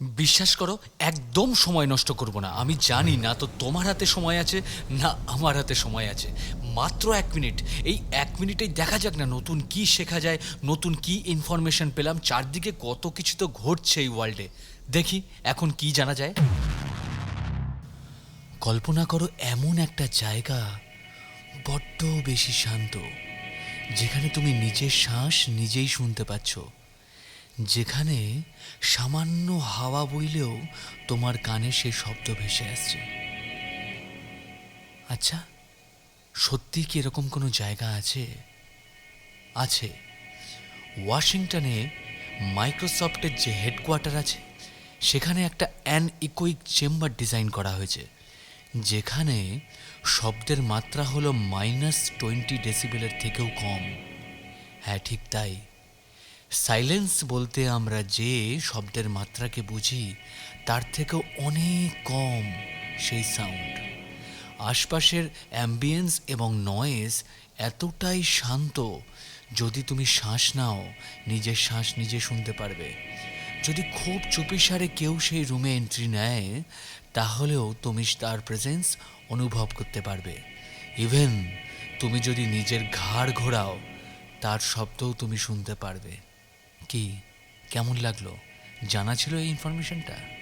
বিশ্বাস করো, একদম সময় নষ্ট করব না। আমি জানি না তো তোমার হাতে সময় আছে, না আমার হাতে সময় আছে। মাত্র এক মিনিট। এই এক মিনিটেই দেখা যাক না নতুন কি শেখা যায়, নতুন কি ইনফরমেশন পেলাম। চারদিকে কত কিছু তো ঘটছে এই ওয়ার্ল্ডে দেখি এখন কি জানা যায়। কল্পনা করো এমন একটা জায়গা বড্ড বেশি শান্ত, যেখানে তুমি নিজের শ্বাস নিজেই শুনতে পাচ্ছ। যেখানে সামান্য হাওয়া বইলেও তোমার কানে সেই শব্দ ভেসে আসছে। আচ্ছা সত্যি কি এরকম কোনো জায়গা আছে? আছে। ওয়াশিংটনে মাইক্রোসফটের যে হেডকোয়ার্টার আছে, সেখানে একটা অ্যান ইকোইক চেম্বার ডিজাইন করা হয়েছে, যেখানে শব্দের মাত্রা হলো মাইনাস টোয়েন্টি ডেসিবেলের থেকেও কম। হ্যাঁ ঠিক তাই। সাইলেন্স বলতে আমরা যে শব্দের মাত্রাকে বুঝি, তার থেকেও অনেক কম সেই সাউন্ড। আশপাশের অ্যাম্বিয়েন্স এবং নয়েজ এতটাই শান্ত, যদি তুমি শ্বাস নাও, নিজের শ্বাস নিজে শুনতে পারবে। যদি খুব চুপিসারে কেউ সেই রুমে এন্ট্রি নেয়, তাহলেও তুমি তার প্রেজেন্স অনুভব করতে পারবে। ইভেন তুমি যদি নিজের ঘাড় ঘোরাও, তার শব্দও তুমি শুনতে পারবে। কি? কেমন লাগল? জানা ছিল এই ইনফরমেশনটা